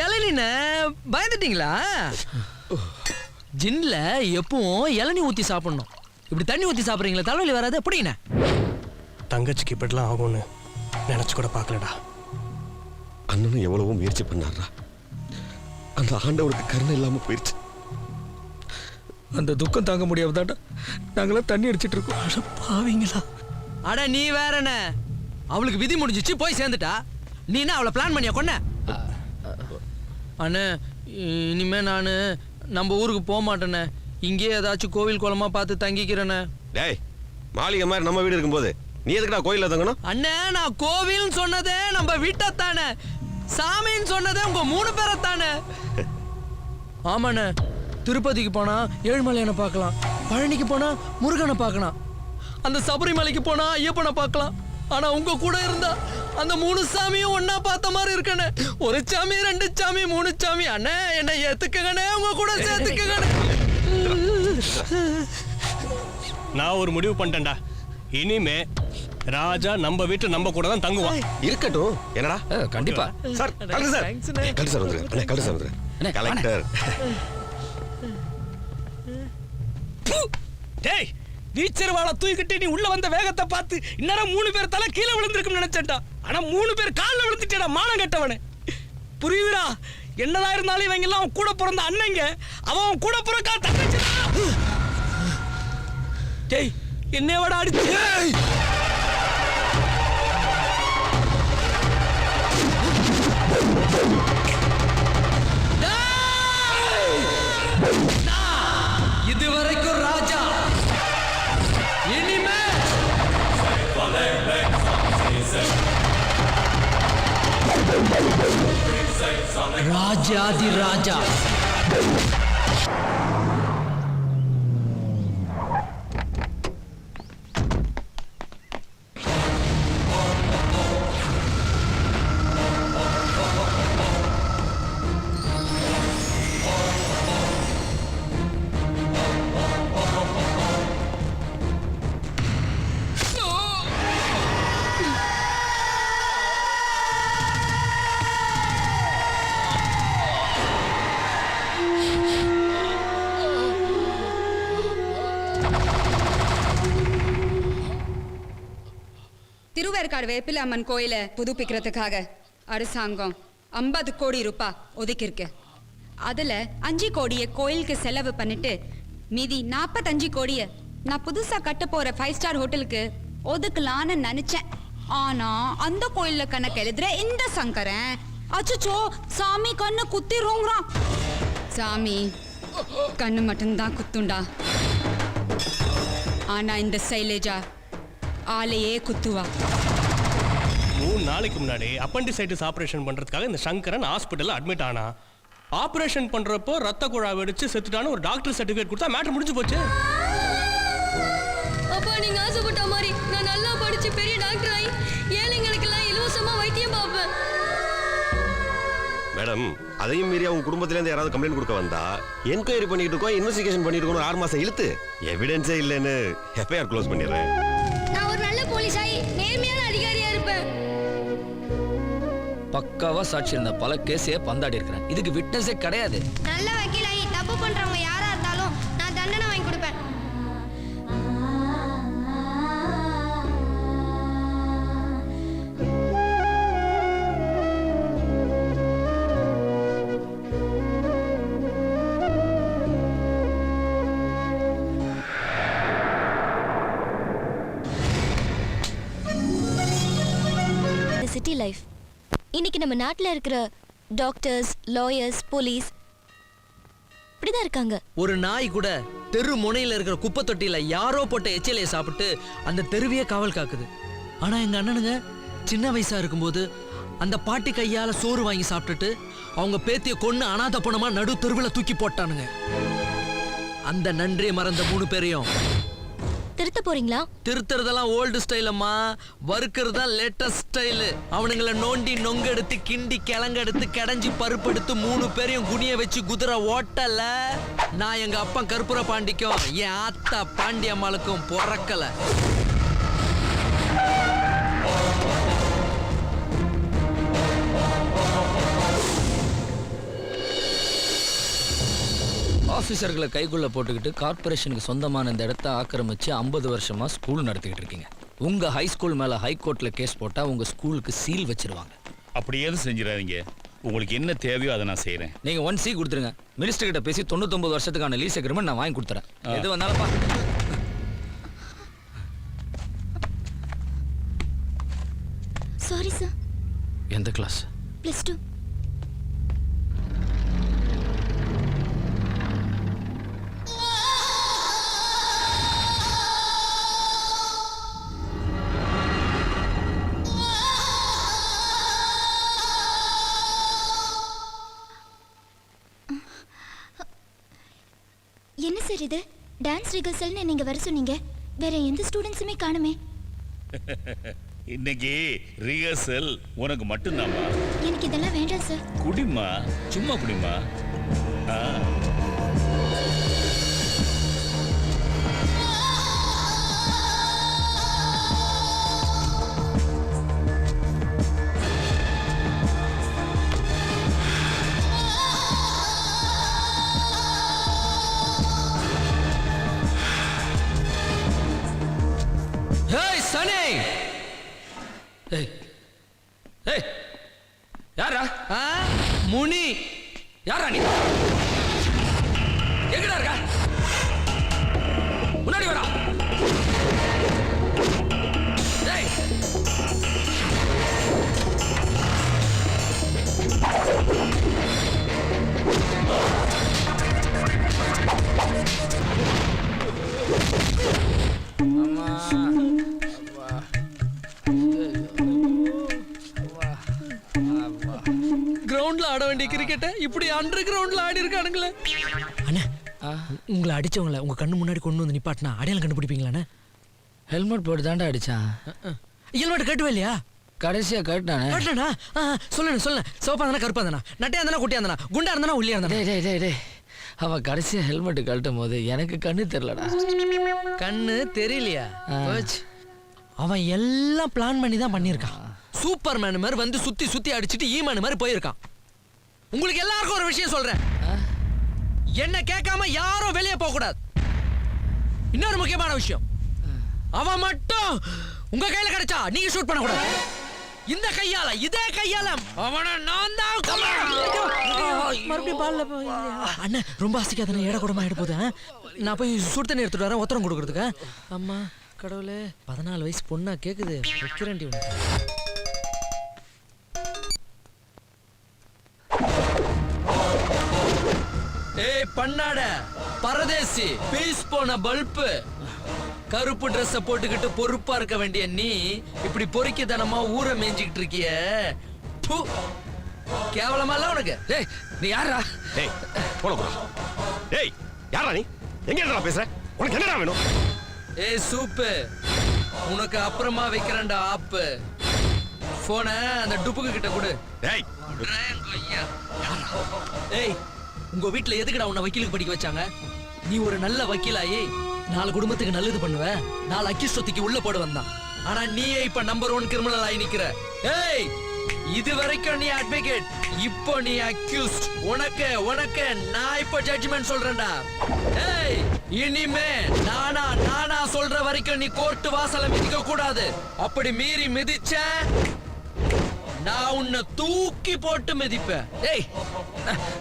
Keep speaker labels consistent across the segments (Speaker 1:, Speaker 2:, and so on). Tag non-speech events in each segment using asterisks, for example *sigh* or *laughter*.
Speaker 1: இளநின பயந்துட்டீங்களா? ஜின்ல எப்பவும் இளநீ ஊத்தி சாப்பிடணும். இப்படி தண்ணி ஊத்தி சாப்பிடுறீங்களா தலைவலி வராது எப்படிங்கண்ணே
Speaker 2: தங்கச்சிக்கு இப்படிலாம் ஆகும்னு நினச்சி கூட பார்க்கலடா.
Speaker 3: அண்ணனும் எவ்வளவோ முயற்சி பண்ணாரா அந்த ஆண்டவனுக்கு கருணை இல்லாம போயிடுச்சு
Speaker 4: அந்த துக்கம் தாங்க முடியாமதாண்டா நாங்களாம் தண்ணி அடிச்சிட்டு இருக்கோம்.
Speaker 2: அட பாவீங்களா.
Speaker 1: அட நீ வேறண்ணே அவளுக்கு விதி முடிஞ்சிச்சு போய் சேர்ந்துட்டா. நீ என்ன அவளை பிளான் பண்ணியா கொன்ன? அண்ணே இனிமே நான் நம்ம ஊருக்கு போக மாட்டேண்ணே இங்கேயே ஏதாச்சும் கோவில் குளமா பார்த்து தங்கிக்கிறேண்ணே.
Speaker 3: டேய் மாளிகை மாதிரி நம்ம வீடு இருக்கும்போது நீ எதுக்குடா கோயில்ல தங்கணும்?
Speaker 1: அண்ணே நான் கோவில்னு சொன்னதே நம்ம வீட்டைத்தானே. சாமின்னு சொன்னதே உங்க மூணு பேரைத்தானே. ஆமாண்ணே திருப்பதிக்கு போனா ஏழுமலையானை பார்க்கலாம். பழனிக்கு போனா முருகனை பார்க்கலாம். அந்த சபரிமலைக்கு போனா ஐயப்பனை பார்க்கலாம். ஆனா உங்க கூட இருந்தா அந்த மூணு சாமியும் ஒண்ணா பார்த்த மாதிரி இருக்கண்ணே ஒரு சாமி ரெண்டு சாமி மூணு சாமி. அண்ணே என்ன ஏத்துக்கங்கண்ணே உங்க கூட சேர்த்துக்கங்கண்ணே.
Speaker 2: நான் ஒரு முடிவு பண்ணிட்டேன்டா. இனிமே ராஜா நம்ம வீட்டில் நம்ம கூட தான் தங்குவான்.
Speaker 3: இருக்கட்டும். என்னடா?
Speaker 4: கண்டிப்பா.
Speaker 3: Sir collector sir. Collector sir வந்துரு அண்ணே கலெக்டர் சார் வந்துரு
Speaker 4: அண்ணே,
Speaker 3: கலெக்டர்.
Speaker 4: டேய் டீச்சர் வாழை தூக்கிட்டு நீ உள்ள வந்த வேகத்தை பார்த்து இன்னும் மூணு பேர் தலை கீழே விழுந்திருக்கும்னு நினைச்சேன்டா. ஆனா மூணு பேர் காலில் விழுந்துட்டேடா மானம் கட்டவனே. புரியுதுடா? என்னதான் இருந்தாலும் இவங்க எல்லாம் அவன் கூட பிறந்த அண்ணங்க. அவன் அவன் கூட பிறக்கா தங்கச்சிடா. டேய் என்னைய விட அடிச்சு.
Speaker 1: ராஜாதி ராஜா
Speaker 5: திருவேற்காடு வேப்பில அம்மன் கோயிலை புதுப்பிக்கிறதுக்காக அரசாங்கம் ஐம்பது கோடி ரூபா ஒதுக்கியிருக்கு. அதுல அஞ்சு கோடியை கோயிலுக்கு செலவு பண்ணிட்டு மீதி நாற்பத்தஞ்சு கோடியை நான் புதுசா கட்ட போற ஃபைவ் ஸ்டார் ஹோட்டலுக்கு ஒதுக்கலான்னு நினைச்சேன். ஆனா அந்த கோயில்ல கணக்கு எழுதுற இந்த சங்கரன் அச்சச்சோ சாமி கண்ணு குத்திரோங்கிறான். சாமி கண்ணு மட்டும்தான் குத்துண்டா ஆனா இந்த சைலேஜா ஆளையே குத்துவா.
Speaker 2: மூணு நாளைக்கு முன்னாடி அப்பண்டிசைட்டிஸ் ஆபரேஷன் பண்றதுக்காக இந்த சங்கரன் ஹாஸ்பிட்டல்ல அட்மிட் ஆனா. ஆபரேஷன் பண்றப்போ ரத்த குழாய் வெடிச்சு செத்துட்டான்னு ஒரு டாக்டர் சர்டிஃபிகேட் கொடுத்தா மேட்டர் முடிஞ்சு போச்சு.
Speaker 6: அப்பா நீங்க ஆசைப்பட்ட மாதிரி நான் நல்லா படிச்சு பெரிய டாக்டர் ஆகி ஏழைங்களுக்கெல்லாம் இலவசமா வைத்தியம் பார்ப்பேன்.
Speaker 3: மேடம் அதையும் மீறி அவங்க குடும்பத்துல இருந்து யாராவது கம்ப்ளைண்ட் கொடுக்க வந்தா என்கொயரி பண்ணிட்டு இருக்கோம் இன்வெஸ்டிகேஷன் பண்ணிட்டு இருக்கோம் ஆறு மாசம் இழுத்து. எவிடன்ஸே இல்லைன்னு எஃப்ஐஆர் க்ளோஸ் பண்ணிடுறேன்.
Speaker 4: பக்காவா சாட்சி இருந்த பல கேஸே பந்தாடி இருக்கிறேன் இதுக்கு விட்னஸே கிடையாது.
Speaker 6: நல்ல வக்கீலாயி தப்பு பண்றவங்க
Speaker 7: நம்ம நாட்டில் இருக்கிற டாக்டர்ஸ் லாயர்ஸ் போலீஸ் இப்படிதான் இருக்காங்க.
Speaker 1: ஒரு நாய் கூட தெரு முனையில இருக்கிற குப்பை தொட்டியில யாரோ போட்ட எச்சிலையை சாப்பிட்டு அந்த தெருவையே காவல் காக்குது. ஆனா எங்க அண்ணனுங்க சின்ன வயசா இருக்கும்போது அந்த பாட்டி கையால சோறு வாங்கி சாப்பிட்டுட்டு அவங்க பேத்திய கொன்று அனாத பணமா நடு தெருவில் தூக்கி போட்டானுங்க. அந்த நன்றியை மறந்த மூணு பேரையும்
Speaker 7: திருத்த போறீங்களா?
Speaker 1: திருத்துறதெல்லாம் ஓல்டு ஸ்டைலம்மா வறுக்கிறது தான் லேட்டஸ்ட் ஸ்டைலு அவனுங்கள நோண்டி நொங்கெடுத்து கிண்டி கிழங்கெடுத்து கடைஞ்சி பருப்பெடுத்து மூணு பேரையும் குனிய வச்சு குதிரை ஓட்டல. நான் எங்க அப்பா கருப்புர பாண்டிக்கும் என் ஆத்தா பாண்டியம்மாளுக்கும் பிறக்கல.
Speaker 8: ஆஃபீஸர்களை கைக்குள்ள போட்டுக்கிட்டு கார்ப்பரேஷனுக்கு சொந்தமான இந்த இடத்த ஆக்கிரமிச்சு ஐம்பது வருஷமா ஸ்கூல் நடத்திக்கிட்டு இருக்கீங்க. உங்க ஹை ஸ்கூல் மேல ஹை கோர்ட்ல கேஸ் போட்டா உங்க ஸ்கூலுக்கு சீல் வச்சிருவாங்க.
Speaker 9: அப்படி எதுவும் செஞ்சிடாதீங்க. உங்களுக்கு என்ன தேவையோ அதை நான் செய்கிறேன்
Speaker 8: நீங்க ஒன் சி கொடுத்துருங்க. மினிஸ்டர் கிட்ட பேசி தொண்ணூத்தொன்பது வருஷத்துக்கான லீஸ் அக்ரிமெண்ட் நான் வாங்கி கொடுத்துறேன். எது வந்தாலும் பா.
Speaker 7: சாரி சார்
Speaker 8: எந்த கிளாஸ்
Speaker 7: ப்ளஸ் டூ சார் இது? டான்ஸ் ரிகர்சல்னு நீங்க வர சொன்னீங்க. வேற எந்த ஸ்டூடெண்ட்ஸுமே காணுமே. *laughs*
Speaker 9: இன்னைக்கு ரிஹர்சல் உனக்கு மட்டும்தாம்மா?
Speaker 7: எனக்கு இதெல்லாம் வேண்டாம் சார்
Speaker 9: குடிமா சும்மா குடிமா ஆ.
Speaker 8: சனி ஏய். ஏய். யாரா
Speaker 1: ஆ, முனி.
Speaker 8: யாரா நீ? எங்கடா இருக்க? முன்னாடி வரா
Speaker 1: கிரிக்கெட்டை இப்படி அண்டர் கிரவுண்ட்ல ஆடி இருக்கானுங்களே. அண்ணா உங்களை அடிச்சவங்கள உங்க கண்ணு முன்னாடி கொண்டு வந்து நிப்பாட்டினா அடையாளம் கண்டுபிடிப்பீங்களாண்ணே
Speaker 8: ஹெல்மெட் போட்டு தாண்டா அடிச்சான்.
Speaker 1: ஹெல்மெட் கட்டுவே இல்லையா?
Speaker 8: கடைசியா கேட்டானே
Speaker 1: கட்டலண்ணா சொல்லுண்ணே சொல்லுண்ணே. சிவப்பா இருந்தா கருப்பா இருந்தா நட்டையா இருந்தா குட்டியா இருந்தா குண்டா இருந்தா உள்ளியா இருந்தா
Speaker 8: டேய் டேய் டேய் டேய். அவன் கடைசியா ஹெல்மெட் கழட்டும் போது எனக்கு கண்ணு தெரியலடா.
Speaker 1: கண்ணு தெரியலையா. அவன் எல்லாம் பிளான் பண்ணி தான் பண்ணியிருக்கான். சூப்பர் மேன் மாதிரி வந்து சுத்தி சுத்தி அடிச்சிட்டு ஈமேன் மாதிரி போயிருக்கான். உங்களுக்கு எல்லாருக்கும் ஒரு விஷயம் சொல்றேன். என்ன கேட்காம யாரும் வெளியே போக கூடாது. இன்னொரு முக்கியமான விஷயம். அவன் மட்டும் உங்க கையில கிடைச்சா நீங்க ஷூட் பண்ண கூடாது இந்த கையால இதே கையால அவனை நான் தான் மறுபடியும் பால்ல அண்ணன் ரொம்ப ஆசைக்காத ஏட கூடமா ஆயிட்டு போகுது ஆ? நான் போய் சுடு தண்ணி எடுத்துட்டு வரேன் உத்தரம் கொடுக்கறதுக்கு அம்மா கடவுளே. பதினாலு வயசு பொண்ணா கேக்குது வைக்கிறேன்டி உனக்கு. ஏய் பண்ணாட. பரதேசி பீஸ் போன பல்பு. கருப்பு ட்ரெஸ்ஸ போட்டுக்கிட்டு பொறுப்பா இருக்க வேண்டிய நீ இப்படி பொறுக்கித்தனமா ஊரை மேய்ஞ்சிக்கிட்டு இருக்கிய. கேவலமா இல்ல உனக்கு?
Speaker 8: டேய் நீ யாரா
Speaker 3: டேய் போன போடா. டேய் யாரா நீ? எங்க என்னடா பேசுற உனக்கு என்னடா வேணும்?
Speaker 1: ஏய் சூப்பு. உனக்கு அப்புறமா வைக்கிறேன்டா ஆப்பு. போன அந்த டுப்புக்கு கிட்ட கொடு.
Speaker 3: டேய்.
Speaker 1: ஏய் உங்க வீட்டுல எதுக்குடா உன்னை வக்கீலுக்கு படிக்க வச்சாங்க? நீ ஒரு நல்ல வக்கீலாயி நாலு குடும்பத்துக்கு நல்லது பண்ணுவ நாலு அக்கிஸ்டத்துக்கு உள்ள போட வந்தான் ஆனா நீயே இப்ப நம்பர் ஒன் கிரிமினல் ஆகி நிக்கிற. ஏய் இது வரைக்கும் நீ அட்வொகேட் இப்போ நீ அக்யூஸ்ட் உனக்கு உனக்கு நான் இப்போ ஜட்ஜ்மெண்ட் சொல்றேன்டா. ஏய் இனிமே நானா நானா சொல்ற வரைக்கும் நீ கோர்ட் வாசல மிதிக்க கூடாது. அப்படி மீறி மிதிச்ச நான் உன்னை தூக்கி போட்டு மிதிப்பேன்.
Speaker 8: ஏய்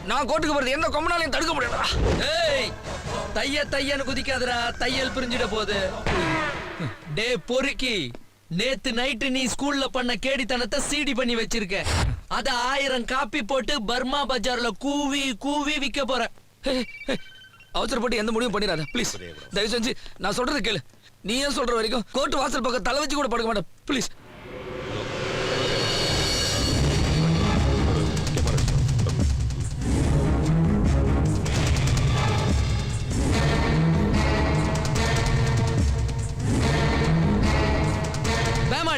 Speaker 8: நான் கோர்ட்டுக்கு போறது எந்த கொம்பனாலையும் தடுக்க முடியாதா
Speaker 1: ஏய் தைய தையன்னு குதிக்காதடா தையல் பிரிஞ்சிட போகுது. டே பொறுக்கி நேத்து நைட்டு நீ ஸ்கூல்ல பண்ண கேடித்தனத்தை சீடி பண்ணி வச்சிருக்க. அத ஆயிரம் காப்பி போட்டு பர்மா பஜார்ல கூவி கூவி விக்க போற.
Speaker 8: அவசரப்பட்டு எந்த முடிவும் பண்ணிடாத ப்ளீஸ் தயவு செஞ்சு நான் சொல்றது கேளு. நீ ஏன் சொல்ற வரைக்கும் கோர்ட் வாசல் பக்கம் தலை வச்சு கூட படுக்க மாட்டேன் ப்ளீஸ்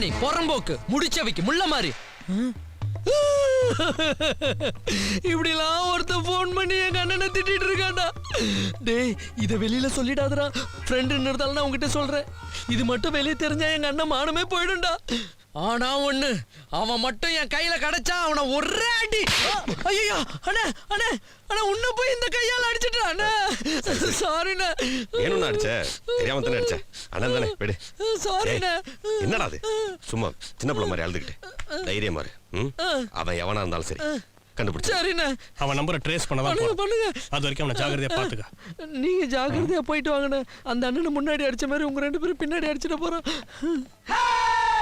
Speaker 1: வேமானி பொறம்போக்கு முடிச்சவைக்கு முள்ள மாதிரி. இப்படிலாம் ஒருத்தன் ஃபோன் பண்ணி எங்க அண்ணனை திட்டிட்டு இருக்காண்டா டேய் இத வெளியில சொல்லிடாதடா. ஃப்ரெண்டு இருந்தாலும் நான் உங்ககிட்ட சொல்றேன். இது மட்டும் வெளியே தெரிஞ்சா எங்க அண்ணன் மானமே போயிடும்டா. ஆனா ஒண்ணு அவன் மட்டும் என் கையில கிடைச்சா அவனை ஒரே அடி. ஐயோ அண்ணே அண்ணே அண்ணா உன்னை போய் இந்த கையால அடிச்சிட்டேன் அண்ணே. சாரிண்ணே
Speaker 3: வேணும்னு அடிச்ச? தெரியாம தானே அடிச்ச? அண்ணன் தானே விடு.
Speaker 1: சாரிண்ணே
Speaker 3: என்னடா அது? சும்மா சின்ன பிள்ளை மாதிரி அழுதுகிட்டு. தைரியமா இரு. ம்? அவன் எவனா இருந்தாலும் சரி. கண்டுபிடிச்சு
Speaker 1: சரிண்ணே
Speaker 2: அவன் நம்பரை ட்ரேஸ் பண்ண
Speaker 1: பண்ணுங்க
Speaker 2: அது வரைக்கும் அவனை ஜாகிரதையா பாத்துக்க.
Speaker 1: நீங்க ஜாக்கிரதையா போயிட்டு வாங்கண்ணே. அந்த அண்ணனை முன்னாடி அடிச்ச மாதிரி உங்க ரெண்டு பேரும் பின்னாடி அடிச்சிட போறோம்.